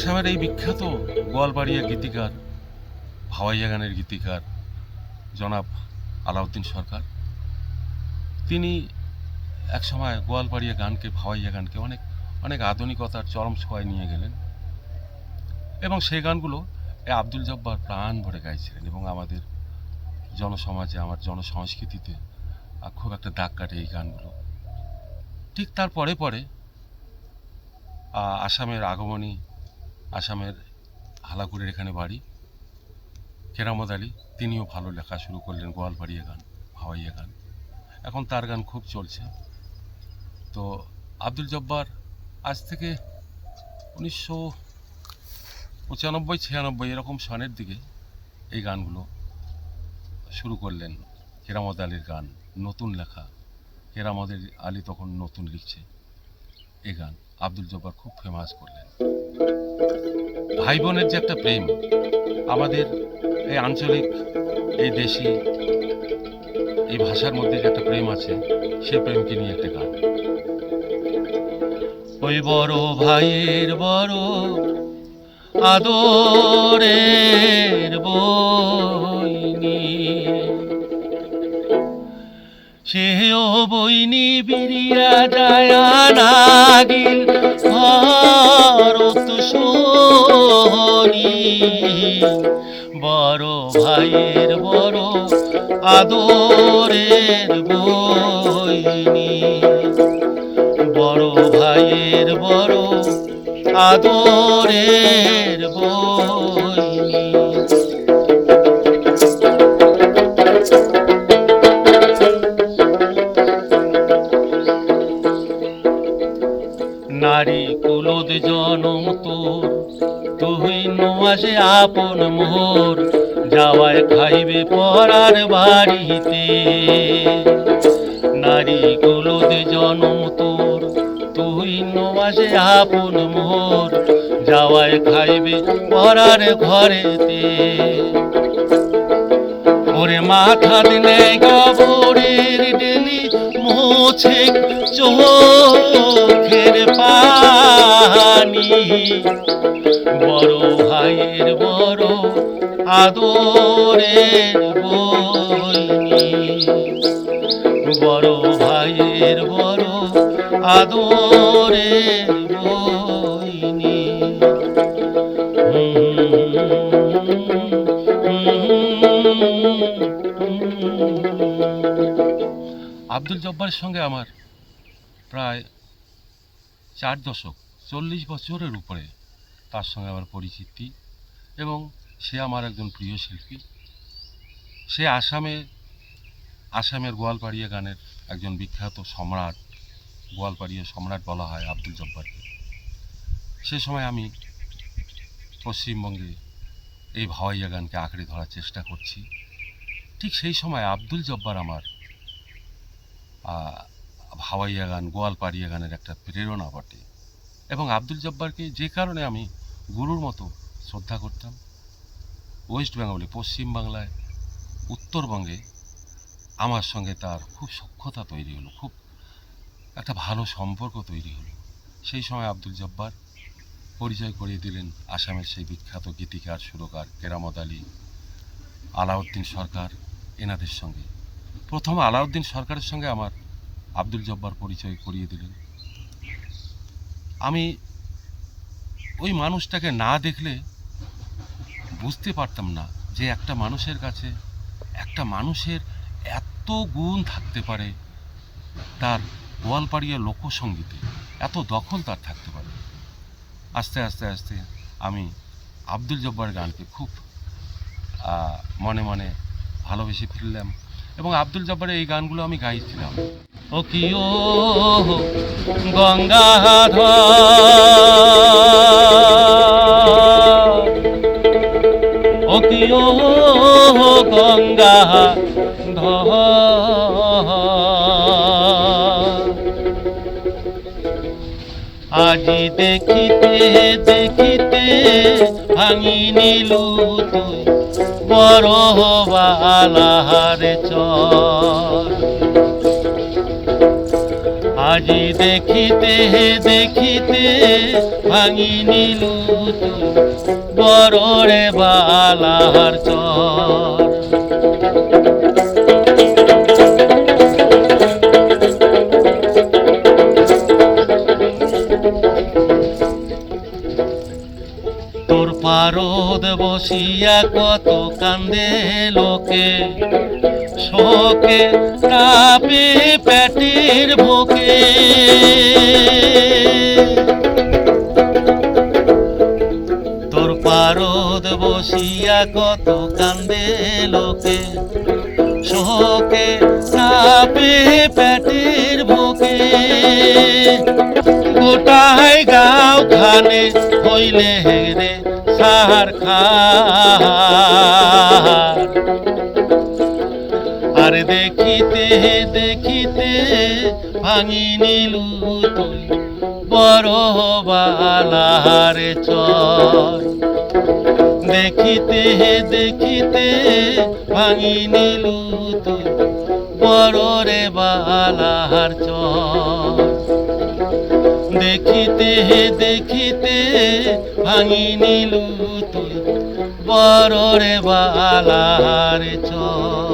আসামের এই বিখ্যাত গোয়ালবাড়িয়া গীতিকার ভাওয়াইয়া গানের গীতিকার জনাব আলাউদ্দিন সরকার। তিনি একসময় গোয়ালবাড়িয়া গানকে ভাওয়াইয়া গানকে অনেক অনেক আধুনিকতার চরম ছোঁয়ায় নিয়ে গেলেন এবং সেই গানগুলো এ আব্দুল জব্বার প্রাণ ভরে গাইছিলেন এবং আমাদের জনসমাজে, আমার জনসংস্কৃতিতে খুব একটা দাগ কাটে এই গানগুলো। ঠিক তার পরে পরে আসামের আগমনী আসামের হালাকুড়ের এখানে বাড়ি। কেরামত আলী, তিনিও ভালো লেখা শুরু করলেন গোয়ালবাড়িয়া গান ভাওয়াইয়া গান। এখন তার গান খুব চলছে। তো আব্দুল জব্বার আজ থেকে উনিশশো পঁচানব্বই, ছিয়ানব্বই এরকম সনের দিকে এই গানগুলো শুরু করলেন কেরামত আলীর গান, নতুন লেখা। কেরামত আলী তখন নতুন লিখছে। এই গান আব্দুল জব্বার খুব ফেমাস করলেন। ভাই বোনের যে একটা প্রেম, আমাদের এই আঞ্চলিক, এই দেশি, এই ভাষার মধ্যে যে একটা প্রেম আছে, সে প্রেমকে নিয়ে একটা গান। ওই বড় ভাইয়ের বড় আদরের বইনি সেও বইনি বিরিয়া যায় নাগিল ভারত সোহনী বড় ভাইয়ের বড় আদরের বইনি। বড় ভাইয়ের বড় আদরের বইনি। তুই নোয়াসে আপন মোর যাওয়ায় খাইবে পরার বাড়িতে। নারী কুলদ জনম তোর, তুই নোয়াসে আপন মোর যাওয়ায় খাইবে পরার ঘরেতে। ওরে মাথা দিনে গবরের ডেলি মোছে পানি বড় ভাইয়ের বড় আদরের বইনি বড় ভাইয়ের বড় আদরের বইনি আব্দুল জব্বারের সঙ্গে আমার প্রায় চার দশক। চল্লিশ বছরের উপরে তার সঙ্গে আমার পরিচিতি এবং সে আমার একজন প্রিয় শিল্পী। সে আসামে, আসামের গোয়ালপাড়িয়া গানের একজন বিখ্যাত সম্রাট, গোয়ালপাড়িয়া সম্রাট বলা হয় আব্দুল জব্বারকে। সে সময় আমি পশ্চিমবঙ্গে এই ভাওয়াইয়া গানকে আঁকড়ে ধরার চেষ্টা করছি। ঠিক সেই সময় আব্দুল জব্বার আমার ভাওয়াইয়া গান, গোয়ালপাড়িয়া গানের একটা প্রেরণা বটে। এবং আব্দুল জব্বারকে যে কারণে আমি গুরুর মতো শ্রদ্ধা করতাম, ওয়েস্ট বেঙ্গলে পশ্চিমবাংলায় উত্তরবঙ্গে আমার সঙ্গে তার খুব সখ্যতা তৈরি হলো, খুব একটা ভালো সম্পর্ক তৈরি হলো। সেই সময় আব্দুল জব্বার পরিচয় করিয়ে দিলেন আসামের সেই বিখ্যাত গীতিকার, সুরকার কেরামত আলী, আলাউদ্দিন সরকার এনাদের সঙ্গে। প্রথম আলাউদ্দিন সরকারের সঙ্গে আমার আব্দুল জব্বার পরিচয় করিয়ে দিলেন। আমি ওই মানুষটাকে না দেখলে বুঝতে পারতাম না যে একটা মানুষের কাছে, একটা মানুষের এত গুণ থাকতে পারে তার গোয়ালপাড়িয়া লোকসঙ্গীতে এত দখল তার থাকতে পারে। আস্তে আস্তে আস্তে আমি আব্দুল জব্বার গানকে খুব মনে মনে ভালোবেসে ফিরলাম এবং আব্দুল জব্বারের এই গানগুলো আমি গাইছিলাম। ও কি ও গঙ্গাধর। ও কি ও গঙ্গা আজি দেখিতে দেখিতে ভাঙি নিলু তুই বড় বালাহার চর। আজি দেখিতে হে দেখিতে ভাঙি নিলু বড় বড়রে বালার চর। পারদ বসিয়া কত কান্দে লোকে। শোকে কাপে পেটের বুকে। তোর পারদ বসিয়া কত কান্দে লোকে। শোকে কাপে পেটের বুকে। গোটাই গাঁও খানে হইলে রে খার আর দেখিতে দেখিতে ভাঙি নিলু তুই বড় বালারে চয় দেখিতে দেখিতে ভাঙি নিলু তুই বড় রে বালার চয় দেখিতে দেখিতে ভাঙি নিলু তুই। বড় রে বালার চর।